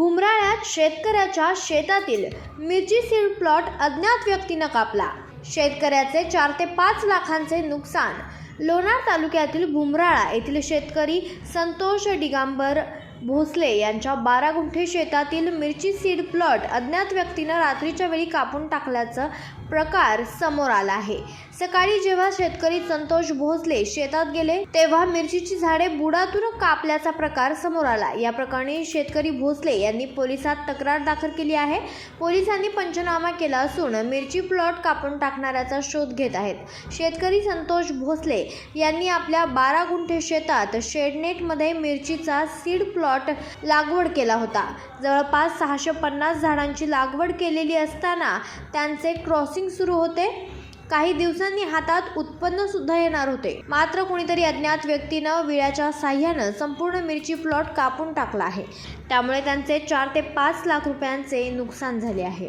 भुमराळ्यात शेतकऱ्याच्या शेतातील मिरची सीड प्लॉट अज्ञात व्यक्तीनं कापला. शेतकऱ्याचे चार ते पाच लाखांचे नुकसान लोणार तालुक्यातील भुमराळा येथील शेतकरी संतोष डिगांबर भोसले यांच्या बारा गुंठे शेतातील मिरची सीड प्लॉट अज्ञात व्यक्तीनं रात्रीच्या वेळी कापून टाकल्याचं प्रकार समोर आला आहे. सकाळी जेव्हा शेतकरी संतोष भोसले शेतात गेले तेव्हा मिरचीची झाडे बुडातून कापल्याचा प्रकार समोर आला. या प्रकरणी शेतकरी भोसले यांनी पोलिसात तक्रार दाखल केली आहे. पोलिसांनी पंचनामा केला असून मिरची प्लॉट कापून टाकणाऱ्याचा शोध घेत आहेत. शेतकरी संतोष भोसले यांनी आपल्या बारा गुंठे शेतात शेडनेटमध्ये मिरचीचा सीड प्लॉट प्लॉट लागवड केला होता. जवळपास सहाशे पन्नास झाडांची लागवड केलेली असताना त्यांचे क्रॉसिंग सुरू होते. काही दिवसांनी हातात उत्पन्न सुद्धा येणार होते. मात्र कुणीतरी अज्ञात व्यक्तीनं विळ्याच्या साह्यानं संपूर्ण मिरची प्लॉट कापून टाकला आहे. त्यामुळे त्यांचे चार ते पाच लाख रुपयांचे नुकसान झाले आहे.